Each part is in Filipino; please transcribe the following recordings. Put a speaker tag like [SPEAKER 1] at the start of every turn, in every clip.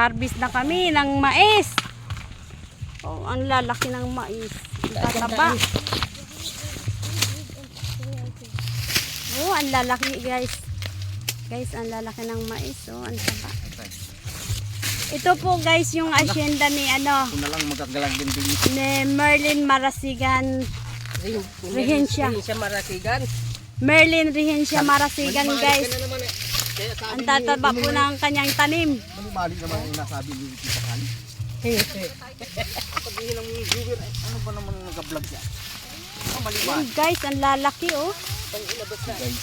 [SPEAKER 1] Nag-harvest na kami ng mais. Oh, ang lalaki ng mais. Tataba. Oh, ang lalaki guys. Guys, ang lalaki ng mais. Oh, ang taba. Ito po guys yung asyenda ni ano,
[SPEAKER 2] na lang magagalang din din.
[SPEAKER 1] ni Merlin Marasigan. Rehencia.
[SPEAKER 3] Rehencia Marasigan.
[SPEAKER 1] Merlin Rehencia Marasigan guys. Ang tataba po ng kanyang tanim.
[SPEAKER 2] Mali naman yung nasabi ni Tita Kali. Sabihin ng viewer, eh, ano ba naman nag-vlog siya? Oh, mali ba?
[SPEAKER 1] Yun, guys, ang lalaki oh.
[SPEAKER 2] Guys.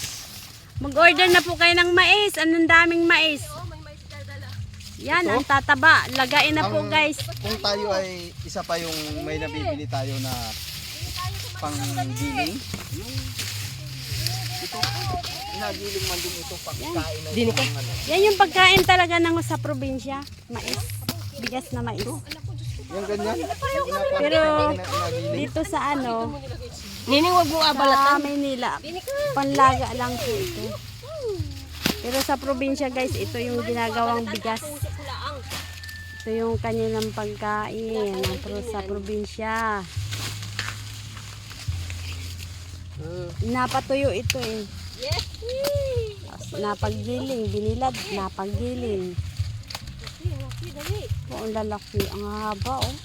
[SPEAKER 1] Mag-order na po kayo ng mais. Anong daming mais. Yan, ang tataba. Lagain na po guys.
[SPEAKER 2] Kung tayo ay isa pa yung may nabibili tayo na pang-giling, yung ito, inagiling man din ito pagkain na itong ano.
[SPEAKER 1] Yan yung pagkain talaga ng sa probinsya. Mais. Bigas na mais.
[SPEAKER 2] Yung ganyan.
[SPEAKER 1] Pero dito sa ano,
[SPEAKER 3] Nining wag mo
[SPEAKER 1] sa
[SPEAKER 3] abalatan.
[SPEAKER 1] Maynila, panlaga lang po ito. Pero sa probinsya guys, ito yung ginagawang bigas. Ito yung kanilang pagkain ng pro- sa probinsya. Napatuyo ito eh. Napaggiling, binilad, napaggiling. Oh, ang lalaki, ang haba oh.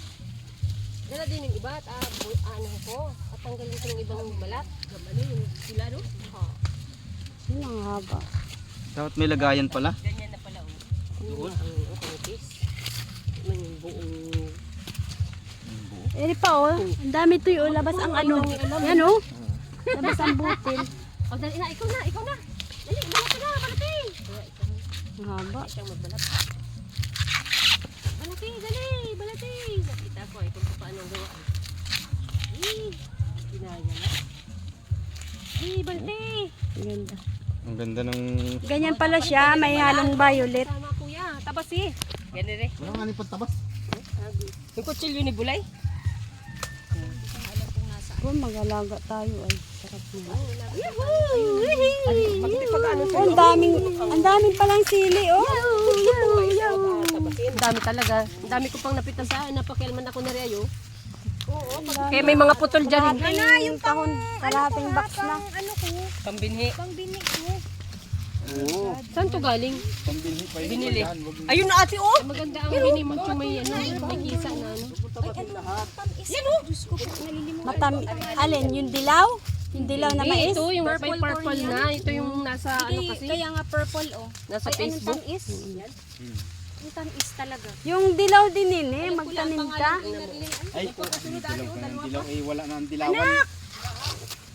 [SPEAKER 3] Dala din yung iba at ah, bu- ano ko. At tanggalin ko yung ibang balat. Gamali yung sila no? Ha.
[SPEAKER 1] Yun ang haba.
[SPEAKER 2] Dapat may lagayan pala.
[SPEAKER 3] Ganyan na pala oh. Doon ang oh, kanipis. Yung buong
[SPEAKER 1] Eh pa oh, ang dami tuyo, labas ang ano. Yan oh. Labas ang butil.
[SPEAKER 3] Oh, dali na, ikaw na, ikaw na. Dali, balat ka na, balating.
[SPEAKER 1] Ang haba.
[SPEAKER 3] Siyang magbalat. Balating, dali, balating. Nakita ko ay kung paano ang gawa. Eh, ginaya na. Eh, balating.
[SPEAKER 1] Ganda.
[SPEAKER 2] Ang ganda ng...
[SPEAKER 1] Ganyan pala siya, may halong violet.
[SPEAKER 3] Tama kuya, tabas eh. Ganun rin.
[SPEAKER 2] Walang nga ni pagtabas.
[SPEAKER 3] Yung kutsilyo ni Bulay.
[SPEAKER 1] Kung mag-alaga tayo ay sarap
[SPEAKER 3] ano
[SPEAKER 1] Oh, ang daming, ang daming palang sili oh.
[SPEAKER 3] Ang dami talaga. Ang dami ko pang napitan sa napakialman ako na rin ayo. Oo, kaya may mga putol dyan.
[SPEAKER 1] Kalahating yung kahon, kalahating box na.
[SPEAKER 3] Pambinhi.
[SPEAKER 2] Oo.
[SPEAKER 3] Saan to galing?
[SPEAKER 2] Pambilhi pa yun.
[SPEAKER 3] Binili.
[SPEAKER 2] Yan, mo-
[SPEAKER 3] Ayun na ate oh. Maganda ang bini mo yung may ano, may kisa na ano.
[SPEAKER 1] Matam, alin, yung dilaw? Yung dilaw na
[SPEAKER 3] Eh,
[SPEAKER 1] mais?
[SPEAKER 3] ito yung may purple na. Ito yung nasa ano kasi.
[SPEAKER 4] Kaya nga purple oh.
[SPEAKER 3] Nasa
[SPEAKER 4] Ay, ano
[SPEAKER 3] Facebook.
[SPEAKER 4] tamis? Ang tamis talaga.
[SPEAKER 1] Yung dilaw din nini, magtanim ka.
[SPEAKER 2] Ay, oh, dilaw ka ng dilaw. Eh, wala na ang dilawan.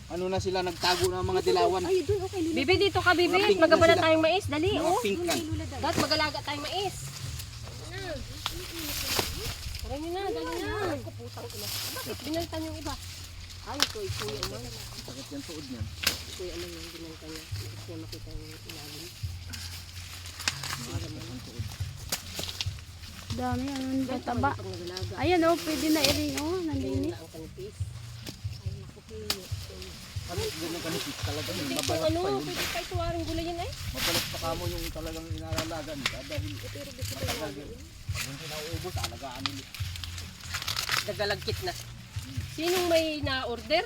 [SPEAKER 2] Ano na sila nagtago ng mga dilawan?
[SPEAKER 4] Ay, doon okay. Lula.
[SPEAKER 3] Bibi dito ka bibi.
[SPEAKER 2] Pink na
[SPEAKER 3] tayong mais. Dali oh.
[SPEAKER 2] pink kan.
[SPEAKER 3] Dahil magalaga tayong mais. Tara nyo na, dali na. Bakit? Binaltan yung iba. Ay, ito, ito yung ano.
[SPEAKER 2] Bakit yan tuod niyan?
[SPEAKER 3] Ito yung ano yung binaltan niya. Ko siya makita yung ilalim.
[SPEAKER 1] Dami, ano.
[SPEAKER 3] Pag nagalaga.
[SPEAKER 1] Ayan oh, pwede na iring oh, nandini.
[SPEAKER 3] Na ang kanipis.
[SPEAKER 2] Ano, ganyan kanipis talaga yun.
[SPEAKER 3] Ito
[SPEAKER 2] Mabalat
[SPEAKER 3] ano,
[SPEAKER 2] pa yun.
[SPEAKER 3] pwede pa ituwaring gulay yan ay.
[SPEAKER 2] Mabalat pa kamo yung talagang inalalaga nila dahil talaga pag hindi nauubos, alagaan nila.
[SPEAKER 3] Nagalagkit na. Sinong may na-order?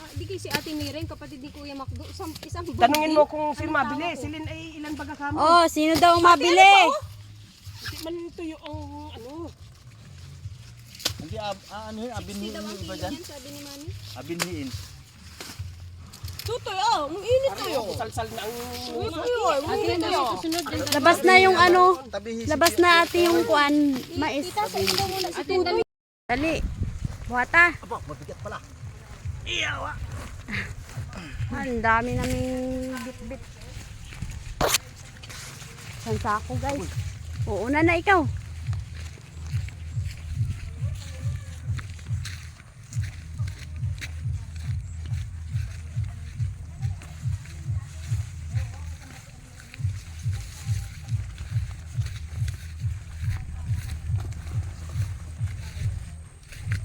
[SPEAKER 4] Ah, di kay si Ate Miren, kapatid ni Kuya Makdo, isang, isang
[SPEAKER 3] Tanungin mo kung sino mabili. Silin ay ilan baga kamo?
[SPEAKER 1] Oh, sino daw ang mabili?
[SPEAKER 3] Hindi man tuyo ang ano.
[SPEAKER 2] Hindi, ab, ah, ano yun, abinhiin yung iba dyan?
[SPEAKER 4] sabi ni Mami.
[SPEAKER 2] Abinhiin.
[SPEAKER 3] Tutoy oh, ang init tayo. Salsal na ang Ate na yung susunod din.
[SPEAKER 1] Labas na yung ano, labas na ate yung kuan, mais.
[SPEAKER 3] Ate dali.
[SPEAKER 1] Buhata.
[SPEAKER 2] Aba, mabigat pala.
[SPEAKER 1] Ang dami naming bit-bit. San sako guys? Oo na na ikaw.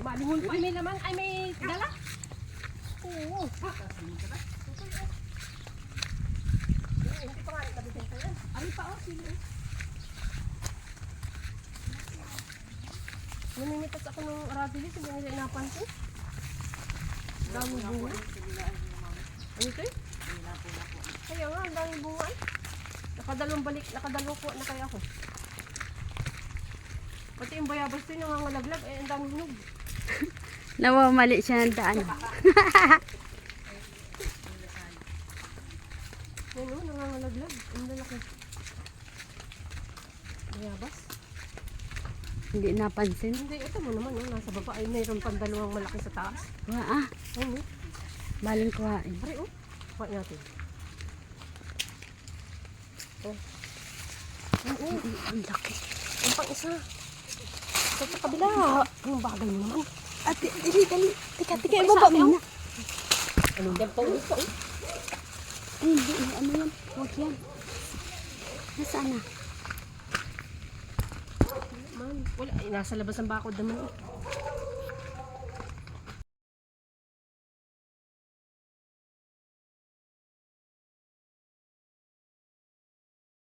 [SPEAKER 3] malingon pa. Ay, may laman. Ay, may dala. Oo. Ano pa, oh, sino? Namimitas ako ng radilis, hindi nila inapansin. Dami bunga. Ano ito eh? Kaya nga, ang dami bunga eh. Nakadalong balik, nakadalong po na kaya ako. Pati yung bayabas yung nangangalaglag, eh, ang dami hinog.
[SPEAKER 1] Nawamali siya ng daan.
[SPEAKER 3] Ano, nangangalaglag. Ang lalaki. Bayabas?
[SPEAKER 1] Hindi napansin.
[SPEAKER 3] Hindi, ito mo naman, oh, nasa baba ay mayroon pang dalawang malaki sa taas.
[SPEAKER 1] Wa ah,
[SPEAKER 3] Ayun, oh.
[SPEAKER 1] baling kuhain.
[SPEAKER 3] Pare, oh. Kuha natin. Oh. Ayun, oh.
[SPEAKER 1] Ang laki.
[SPEAKER 3] Ang pang isa. Ito sa kabila. Ang bagay mo naman.
[SPEAKER 1] Ate, dali, dali. Tika, tika, ibaba mo na.
[SPEAKER 3] Anong ganito ito, eh?
[SPEAKER 1] Ay, hindi, ano yan? Huwag yan. Nasaan na?
[SPEAKER 3] Man, wala. Eh, nasa labas ang bakod naman, eh.